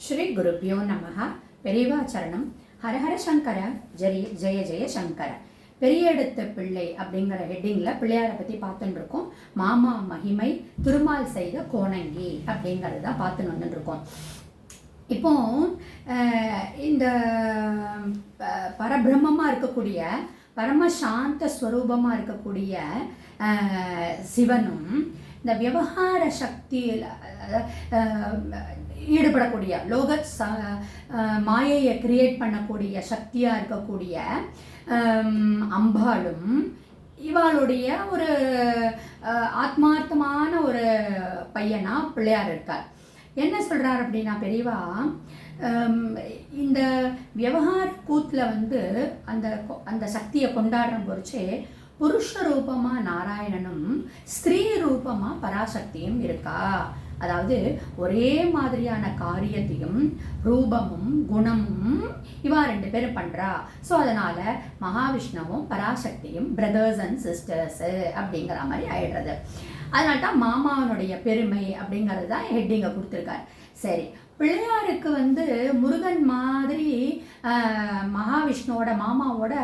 ஸ்ரீ குருப்பியோ நமக பெரியவாச்சரணம் ஹரஹர சங்கர. ஜெய ஜெய ஜெய சங்கர. பெரிய எடுத்த பிள்ளை அப்படிங்கிற ஹெட்டிங்கில் பிள்ளையாரை பற்றி பார்த்துட்டு இருக்கோம் மாமா மகிமை திருமால் செய்த கோணங்கி அப்படிங்கிறது தான் பார்த்துன்னு வந்துட்டு இருக்கோம் இப்போ இந்த ப- பரபிரம்மமா இருக்கக்கூடிய பரமசாந்த ஸ்வரூபமாக இருக்கக்கூடிய சிவனும் இந்த விவகார சக்தியில் ஈடுபடக்கூடிய லோக ச மாயையை கிரியேட் பண்ணக்கூடிய சக்தியாக இருக்கக்கூடிய அம்பாளும் இவாளுடைய ஒரு ஆத்மார்த்தமான ஒரு பையனா பிள்ளையார் இருக்கார். என்ன சொல்கிறார் அப்படின்னா பெரியவா இந்த விவகார கூத்தில் வந்து அந்த கொ- அந்த சக்தியை கொண்டாடுற பொறிச்சே புருஷ ரூபமா நாராயணனும் ஸ்திரீ ரூபமா பராசக்தியும் இருக்கா? அதாவது ஒரே மாதிரியான காரியத்தையும் ரூபமும் குணமும் இவா ரெண்டு பேரும் பண்றா. ஸோ அதனால மகாவிஷ்ணுவும் பராசக்தியும் பிரதர்ஸ் அண்ட் சிஸ்டர்ஸு அப்படிங்கிற மாதிரி ஆயிடுறது. அதனால தான் மாமாவனுடைய பெருமை அப்படிங்கிறது தான் ஹெட்டிங்கை கொடுத்துருக்காரு. சரி. பிள்ளையாருக்கு வந்து முருகன் மாதிரி மகாவிஷ்ணுவோட மாமாவோட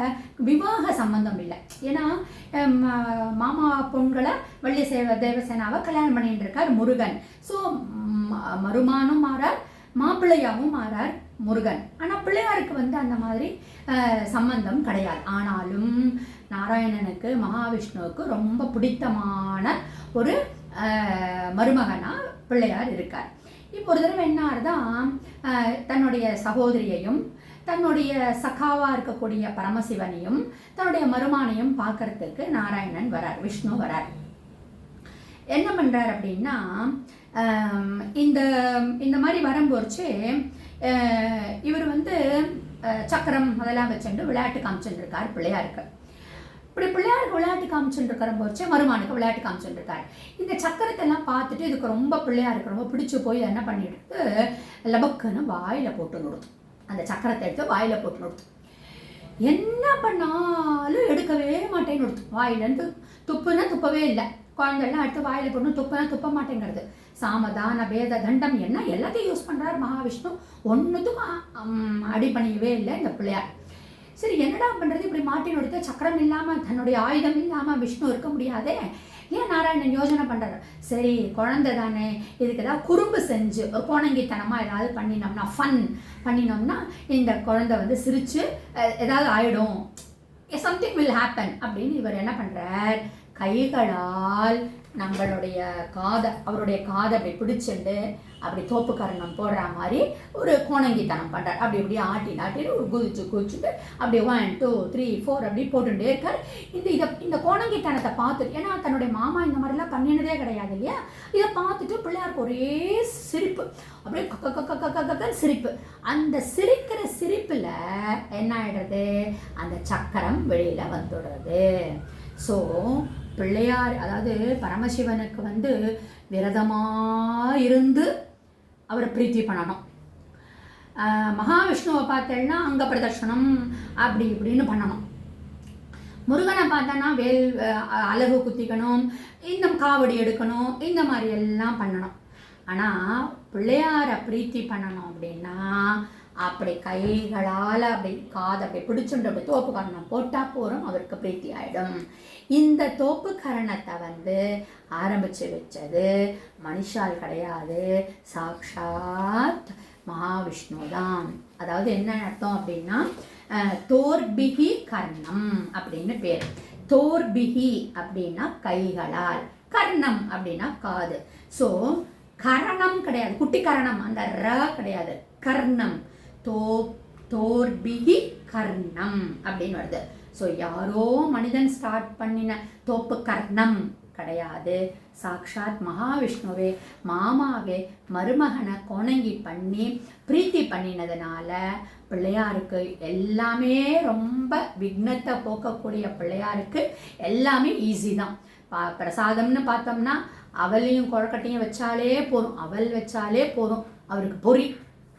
விவாக சம்பந்தம் இல்லை. ஏன்னா மாமா பொண்களை வள்ளி சேவ தேவசேனாவை கல்யாணம் பண்ணிட்டு இருக்கார் முருகன் ஸோ மருமானும் மாறார் மாப்பிள்ளையாவும் மாறார் முருகன். ஆனால் பிள்ளையாருக்கு வந்து அந்த மாதிரி சம்பந்தம் கிடையாது. ஆனாலும் நாராயணனுக்கு மகாவிஷ்ணுவுக்கு ரொம்ப பிடித்தமான ஒரு மருமகனாக பிள்ளையார் இருக்கார். இப்போ ஒரு தடவை என்ன ஆறுதான் தன்னுடைய சகோதரியையும் தன்னுடைய சகாவா இருக்கக்கூடிய பரமசிவனையும் தன்னுடைய மருமானையும் பார்க்கறதுக்கு நாராயணன் வரார் விஷ்ணு வரார். என்ன பண்றார் அப்படின்னா இந்த இந்த மாதிரி வரும்போச்சு இவர் வந்து சக்கரம் அதெல்லாம் வச்சுட்டு விளையாட்டு காமிச்சுட்டு இருக்கார் பிள்ளையாருக்கு இப்படி பிள்ளையாருக்கு விளையாட்டு காமிச்சுட்டு இருக்கிற போச்சு மருமானுக்கு விளையாட்டு காமிச்சுட்டு இருக்காரு இந்த சக்கரத்தை எல்லாம் பார்த்துட்டு இதுக்கு ரொம்ப பிள்ளையாருக்கு ரொம்ப பிடிச்சி போய் என்ன பண்ணிட்டு லபக்குன்னு வாயில போட்டு நிறுத்தும் அந்த சக்கரத்தை எடுத்து வாயில போட்டு நிறுத்தும் என்ன பண்ணாலும் எடுக்கவே மாட்டேன்னு நிறுத்தும் வாயிலேருந்து துப்புன்னா துப்பவே இல்லை. குழந்தைலாம் அடுத்து வாயில போட்டு துப்புனா துப்ப மாட்டேங்கிறது. சாமதான பேத தண்டம் என்ன? எல்லாத்தையும் யூஸ் பண்ணுறாரு மகாவிஷ்ணு. ஒன்றுத்துக்கும் அடிபணியவே இல்லை இந்த பிள்ளையார். சரி என்னடா பண்ணுறது இப்படி மாட்டின் எடுத்த சக்கரம் இல்லாமல் தன்னுடைய ஆயுதம் இல்லாமல் விஷ்ணு இருக்க முடியாதே? ஏன் நாராயணன் யோஜனை பண்ணுறாரு சரி குழந்தை தானே. இதுக்கு ஏதாவது குறும்பு செஞ்சு ஒரு ஏதாவது பண்ணினோம்னா ஃபன் பண்ணினோம்னா இந்த குழந்தை வந்து சிரித்து ஏதாவது ஆயிடும். சம்திங் வில் ஹேப்பன் அப்படின்னு இவர் என்ன பண்ணுறார் கைகளால் நம்மளுடைய காதை அவருடைய காதை அப்படி பிடிச்சிண்டு அப்படி தோப்புக்கரணம் போடுற மாதிரி ஒரு கோணங்கித்தனம் பண்ணுறார் அப்படி இப்படி ஆட்டி ஆட்டிட்டு ஒரு குதிச்சு குதிச்சுட்டு அப்படி ஒன் டூ த்ரீ ஃபோர் அப்படி போட்டுட்டே இருக்கார். இந்த இதை இந்த கோணங்கித்தனத்தை பார்த்துட்டு ஏன்னா தன்னுடைய மாமா இந்த மாதிரிலாம் பண்ணினதே கிடையாது இல்லையா? இதை பார்த்துட்டு பிள்ளையாருக்கு ஒரே சிரிப்பு. அப்படியே கக்க கக்க கக்க கக்க சிரிப்பு. அந்த சிரிக்கிற சிரிப்பில் என்ன ஆகிடுறது அந்த சக்கரம் வெளியில் வந்துடுறது. ஸோ பிள்ளையார் அதாவது பரமசிவனுக்கு வந்து விரதமாக இருந்து அவரை பிரீத்தி பண்ணணும். மகாவிஷ்ணுவை பார்த்தேன்னா அங்க பிரதர்ஷனம் அப்படி இப்படின்னு பண்ணணும். முருகனை பார்த்தோன்னா வேல் அஹ், அலகு குத்திக்கணும் இந்த காவடி எடுக்கணும் இந்த மாதிரி எல்லாம் பண்ணணும். ஆனால் பிள்ளையாரை பிரீத்தி பண்ணணும் அப்படின்னா அப்படி கைகளால் அப்படி காதை அப்படி பிடிச்சுட்டு அப்படி தோப்பு கரணம் போட்டால் போகிறோம் அவருக்கு பிரீத்தி ஆகிடும் இந்த தோப்பு கரணத்தை வந்து ஆரம்பித்து வச்சது மனுஷால் கிடையாது சாக்ஷாத் மகாவிஷ்ணு தான் அதாவது என்ன அர்த்தம் அப்படின்னா தோர்பிகி கர்ணம் அப்படின்னு பேர். தோர்பிகி அப்படின்னா கைகளால் கர்ணம் அப்படின்னா காது. ஸோ கரணம் கிடையாது குட்டி கரணம் அந்த ர கிடையாது கர்ணம். தோ தோர்பிகி கர்ணம் அப்படின்னு வருது. ஸோ யாரோ மனிதன் ஸ்டார்ட் பண்ணின தோப்பு கர்ணம் கிடையாது. சாக்ஷாத் மகாவிஷ்ணுவே மாமாவே மருமகனை கொணங்கி பண்ணி பிரீத்தி பண்ணினதுனால பிள்ளையாருக்கு எல்லாமே ரொம்ப விக்னத்தை போக்கக்கூடிய பிள்ளையாருக்கு எல்லாமே ஈஸி தான். பா பிரசாதம்னு பார்த்தோம்னா அவளையும் குழக்கட்டையும் வச்சாலே போதும். அவல் வச்சாலே போதும். அவருக்கு பொறி.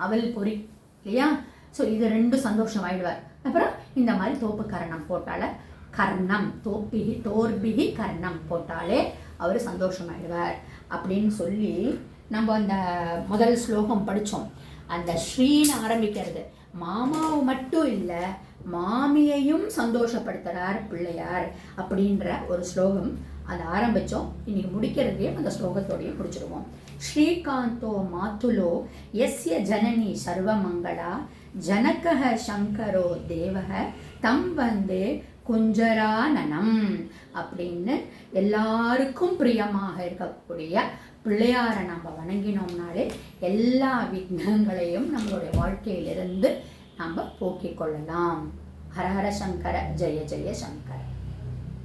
அவள் பொறி. இல்லையா? ஸோ இது ரெண்டும் சந்தோஷம் ஆயிடுவார் அப்புறம் இந்த மாதிரி தோப்பு கரணம் போட்டால கர்ணம் தோப்பிகி தோர்பிகி கர்ணம் போட்டாலே அவர் சந்தோஷமாயிடுவார். அப்படின்னு சொல்லி நம்ம அந்த முதல் ஸ்லோகம் படித்தோம் அந்த ஸ்ரீன்னு ஆரம்பிக்கிறது. மாமாவை மட்டும் இல்லை மாமியையும் சந்தோஷப்படுத்துகிறார் பிள்ளையார் அப்படின்ற ஒரு ஸ்லோகம் அதை ஆரம்பித்தோம் இன்னைக்கு முடிக்கிறதையும் அந்த ஸ்லோகத்தோடையும் முடிச்சிடுவோம் ஸ்ரீகாந்தோ மாத்துலோ எஸ்ய ஜனனி சர்வமங்களா ஜனக்கக சங்கரோ தேவக தம் வந்து குஞ்சரானனம் அப்படின்னு எல்லாருக்கும் பிரியமாக இருக்கக்கூடிய பிள்ளையாரை நம்ம வணங்கினோம்னாலே எல்லா விக்னங்களையும் நம்மளுடைய வாழ்க்கையிலிருந்து நம்ம போக்கிக் கொள்ளலாம். ஹரஹர சங்கர ஜெய ஜெய சங்கர.